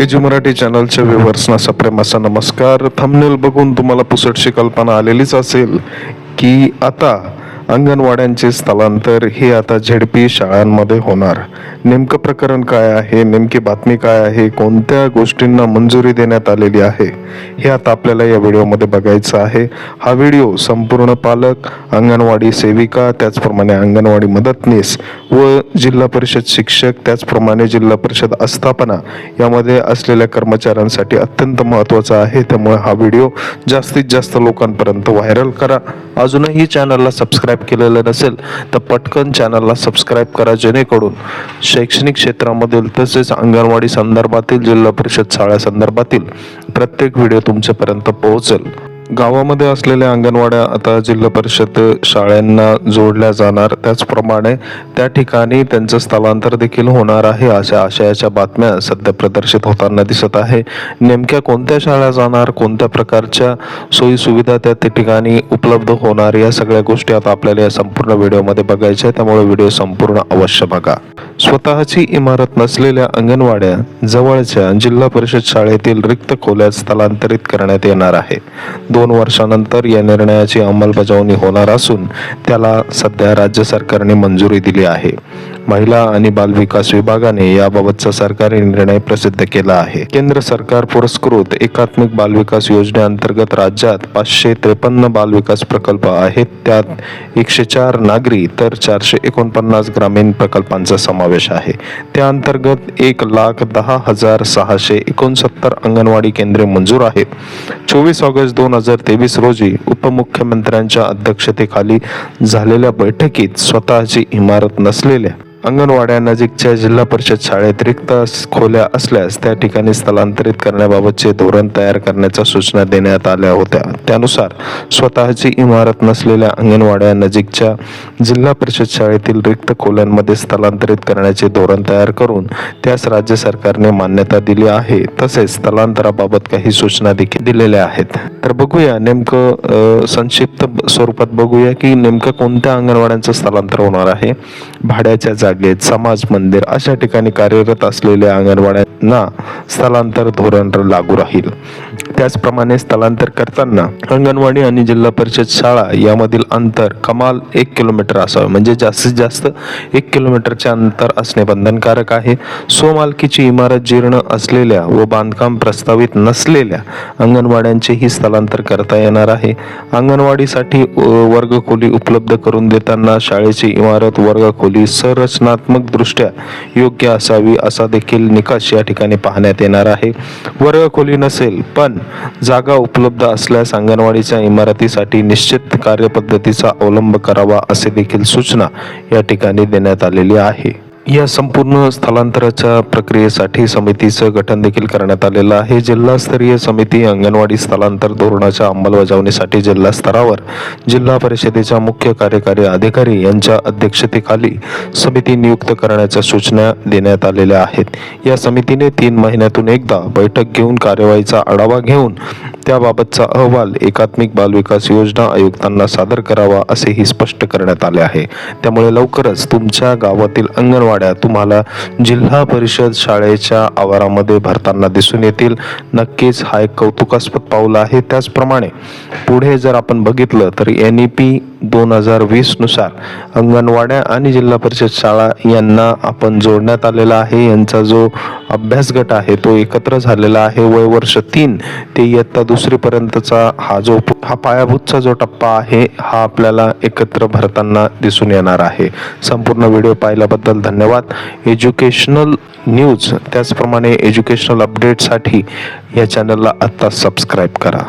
Ag Marathi चॅनलच्या व्ह्युअर्सना सप्रेम असा नमस्कार. थंबनेल बघून तुम्हाला पुसटशी कल्पना आलेलीच असेल की आता अंगणवाड्यांचे स्थलांतर हे आता झेडपी शाळांमध्ये होणार. नेमकं प्रकरण काय आहे? नेमकी बातमी काय आहे? कोणत्या गोष्टींना मंजुरी देण्यात आलेली आहे? हे आता आपल्याला या व्हिडिओमध्ये बघायचं आहे. हा व्हिडिओ संपूर्ण पालक अंगणवाडी सेविका त्याचप्रमाणे अंगणवाडी मदतनीस व जिल्हा परिषद शिक्षक त्याचप्रमाणे जिल्हा परिषद आस्थापना यामध्ये असलेल्या कर्मचाऱ्यांसाठी अत्यंत महत्त्वाचा आहे. त्यामुळे हा व्हिडिओ जास्तीत जास्त लोकांपर्यंत व्हायरल करा. अजूनही चॅनलला सबस्क्राईब केलेलं नसेल तर पटकन चॅनलला सबस्क्राईब करा जेणेकरून शैक्षणिक क्षेत्रामधील तसेच अंगणवाडी संदर्भातील जिल्हा परिषद शाळा संदर्भातील प्रत्येक व्हिडिओ तुमच्यापर्यंत पोहोचेल. गावामध्ये असलेल्या अंगणवाड्या आता जिल्हा परिषद शाळांना जोडल्या जाणार. त्याचप्रमाणे त्या ठिकाणी त्यांचं स्थलांतर देखील होणार आहे अशा आशयाच्या बातम्या सध्या प्रदर्शित होताना दिसत आहे. नेमक्या कोणत्या शाळा जाणार कोणत्या प्रकारच्या सोयीसुविधा त्या ठिकाणी उपलब्ध होणार या सगळ्या गोष्टी आता आपल्याला या संपूर्ण व्हिडिओमध्ये बघायच्या आहेत. त्यामुळे व्हिडिओ संपूर्ण अवश्य बघा. स्वतःची इमारत नसलेल्या अंगणवाड्या जवळच्या जिल्हा परिषद शाळेतील रिक्त खोल्यात स्थलांतरित करण्यात येणार आहे. दोन वर्षानंतर या निर्णयाची अंमलबजावणी होणार असून त्याला सध्या राज्य सरकारने मंजुरी दिली आहे. महिला आणि बालविकास विभागाने याबाबतचा सरकारी निर्णय प्रसिद्ध केला आहे. केंद्र सरकार पुरस्कृत एकात्मिक बालविकास योजनेअंतर्गत राज्यात पाचशे त्रेपन्न बालविकास प्रकल्प आहेत. त्यात एकशे चार नागरी तर चारशे एकोणपन्नास ग्रामीण प्रकल्पांचा समावेश आहे. त्या अंतर्गत एक लाख दहा हजार सहाशे एकोणसत्तर अंगणवाडी केंद्रे मंजूर आहेत. चोवीस ऑगस्ट दोन हजार तेवीस रोजी उपमुख्यमंत्र्यांच्या अध्यक्षतेखाली झालेल्या बैठकीत स्वतःची इमारत नसलेल्या अंगणवाड्यानजीकच्या जिल्हा परिषद शाळेत रिक्त खोल्या असल्यास त्या ठिकाणी स्थलांतरित करण्याबाबतचे धोरण तयार करण्याच्या सूचना देण्यात आल्या होत्या. त्यानुसार स्वतःची इमारत नसलेल्या अंगणवाड्या नजीकच्या जिल्हा परिषद शाळेतील रिक्त खोल्यांमध्ये स्थलांतरित करण्याचे धोरण तयार करून त्यास राज्य सरकारने मान्यता दिली आहे. तसेच स्थलांतराबाबत काही सूचना देखील दिलेल्या आहेत. तर बघूया नेमकं संक्षिप्त स्वरूपात बघूया की नेमकं कोणत्या अंगणवाड्यांचं स्थलांतर होणार आहे? भाड्याच्या जागेत समाज मंदिर अशा ठिकाणी कार्यरत असलेल्या अंगणवाड्यांना स्थलांतर धोरण लागू राहील. त्याचप्रमाणे स्थलांतर करताना अंगणवाडी आणि जिल्हा परिषद शाळा यामधील अंतर कमाल एक किलोमीटर असावे. म्हणजे जास्तीत जास्त एक किलोमीटरचे अंतर असणे बंधनकारक आहे. स्वमालकीची इमारत जीर्ण असलेल्या व बांधकाम प्रस्तावित नसलेल्या अंगणवाड्यांचेही स्थलांतर करता येणार आहे. अंगणवाडीसाठी वर्गखोली उपलब्ध करून देताना शाळेची इमारत वर्गखोली संरचना दृष्ट्या योग्य असावी असा देखील निकष या ठिकाणी पाहण्यात येणार आहे. वर्गखोली नसेल पण जागा उपलब्ध असल्यास अंगणवाडीच्या इमारतीसाठी निश्चित कार्यपद्धतीचा अवलंब करावा असे देखील सूचना या ठिकाणी देण्यात आलेली आहे. या संपूर्ण स्थलांतराच्या प्रक्रियेसाठी समितीचं गठन देखील करण्यात आलेलं आहे. जिल्हास्तरीय समिती अंगणवाडी स्थलांतर धोरणाच्या अंमलबजावणीसाठी जिल्हा स्तरावर जिल्हा परिषदेच्या मुख्य कार्यकारी अधिकारी यांच्या अध्यक्षतेखाली समिती नियुक्त करण्याच्या सूचना देण्यात आलेल्या आहेत. या समितीने तीन महिन्यातून एकदा बैठक घेऊन कार्यवाहीचा आढावा घेऊन त्याबाबतचा अहवाल एकात्मिक बालविकास योजना आयुक्तांना सादर करावा असेही स्पष्ट करण्यात आले आहे. त्यामुळे लवकरच तुमच्या गावातील अंगणवाडी अंगणवाड्या तुम्हाला जिल्हा परिषद शाळेच्या आवारामध्ये भरताना दिसून येतील. नक्कीच हा एक कौतुकास्पद पाऊल आहे. त्याचप्रमाणे पुढे जर आपण बघितलं तर एन ई पी दोन हजार वीसनुसार अंगणवाड्या आणि जिल्हा परिषद शाळा यांना आपण जोडण्यात आलेला आहे. यांचा जो अभ्यास गट आहे तो एकत्र झालेला आहे. वय वर्ष तीन ते इयत्ता दुसरीपर्यंतचा हा जो हा पायाभूतचा जो टप्पा आहे हा आपल्याला एकत्र भरताना दिसून येणार आहे. संपूर्ण व्हिडिओ पाहिल्याबद्दल धन्यवाद. एज्युकेशनल न्यूज त्याचप्रमाणे एज्युकेशनल अपडेटसाठी या चॅनलला आत्ता सबस्क्राईब करा.